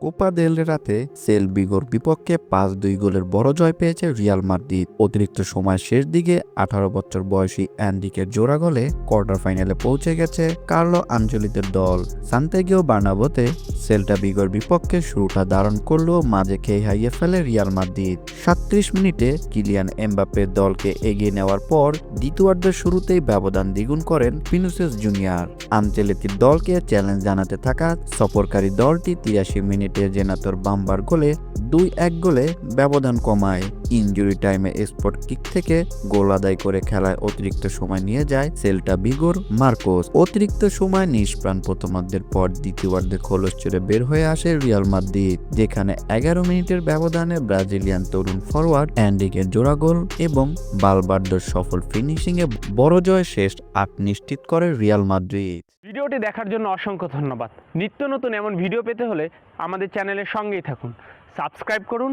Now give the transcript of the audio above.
Copa del রাতে sell বিগোর বিপক্ষে পাঁচ দুই গোলের বড় জয় পেয়েছে রিয়াল মাদ্রিদ অতিরিক্ত সময় শেষ দিকে আঠারো বছর বয়সী অ্যান্ডিকের জোড়া গোলে কোয়ার্টার ফাইনালে পৌঁছে গেছে কার্লো আঞ্চলিতের দল। সান্তেগিও বার্নাবোতে সেল্টা বিগর বিপক্ষে শুরুটা ধারণ করল মাঝে খেয়ে হারিয়ে ফেলে রিয়াল মাদ্রিদ। সাতত্রিশ মিনিটে কিলিয়ান এমবাপ্পের দলকে এগিয়ে নেওয়ার পর দ্বিতীয়ার্ধের শুরুতেই ব্যবধান দ্বিগুণ করেন পিনুসেস জুনিয়র। আঞ্চলিকের দলকে চ্যালেঞ্জ জানাতে থাকা সফরকারী দলটি তিরাশি মিনিটে জেনাতর বাম্বার গোলে দুই এক গোলে ব্যবধান কমায়। ইনজুরি টাইমে স্পট কিক থেকে গোল আদায় করে খেলায় অতিরিক্ত সময় নিয়ে যায় সেল্টা বিগোর মার্কোস। অতিরিক্ত সময় নিষ্প্রাণ প্রথমার্ধের পর দ্বিতীয়ার্ধে খোলস চড়ে বের হয়ে আসে রিয়াল মাদ্রিদ, যেখানে এগারো মিনিটের ব্যবধানে ব্রাজিলিয়ান তরুণ ফরওয়ার্ড অ্যান্ডিকের জোড়া গোল এবং বালবার্ডোর সফল ফিনিশিংয়ে বড় জয় শেষ আট নিশ্চিত করে রিয়াল মাদ্রিদ। ভিডিওটি দেখার জন্য অসংখ্য ধন্যবাদ। নিত্য নতুন এমন ভিডিও পেতে হলে আমাদের চ্যানেলের সঙ্গেই থাকুন। সাবস্ক্রাইব করুন